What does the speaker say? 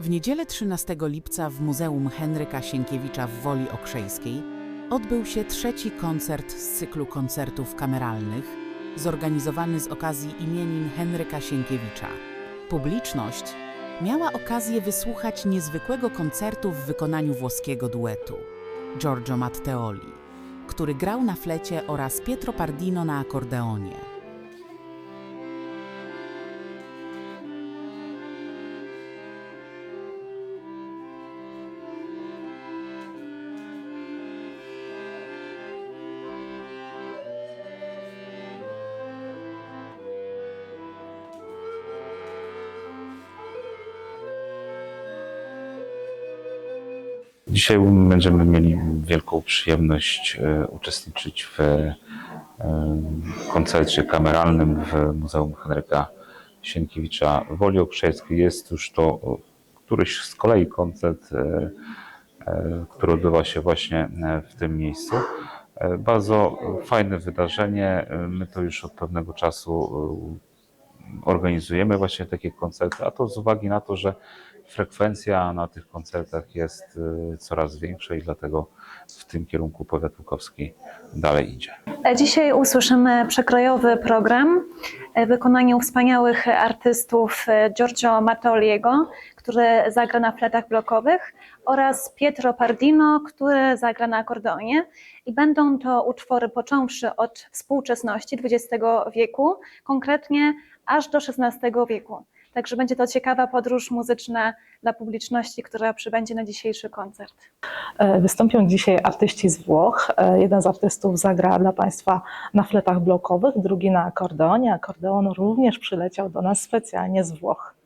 W niedzielę 13 lipca w Muzeum Henryka Sienkiewicza w Woli Okrzejskiej odbył się trzeci koncert z cyklu koncertów kameralnych, zorganizowany z okazji imienin Henryka Sienkiewicza. Publiczność miała okazję wysłuchać niezwykłego koncertu w wykonaniu włoskiego duetu Giorgio Matteoli, który grał na flecie oraz Pietro Pardino na akordeonie. Dzisiaj będziemy mieli wielką przyjemność e, uczestniczyć w e, koncercie kameralnym w Muzeum Henryka Sienkiewicza w Woli Okrzejskiej. Jest już to e, któryś z kolei koncert, który odbywa się właśnie w tym miejscu. Bardzo fajne wydarzenie. My to już od pewnego czasu organizujemy właśnie takie koncerty, a to z uwagi na to, że frekwencja na tych koncertach jest y, coraz większa i dlatego w tym kierunku powiat łukowski dalej idzie. Dzisiaj usłyszymy przekrojowy program w wykonaniu wspaniałych artystów e, Giorgio Matoliego, który zagra na fletach blokowych oraz Pietro Pardino, który zagra na akordeonie. I będą to utwory począwszy od współczesności XX wieku, konkretnie aż do XVI wieku. Także będzie to ciekawa podróż muzyczna dla publiczności, która przybędzie na dzisiejszy koncert. E, Wystąpią dzisiaj artyści z Włoch. E, Jeden z artystów zagra dla Państwa na fletach blokowych, drugi na akordeonie. Akordeon również przyleciał do nas specjalnie z Włoch.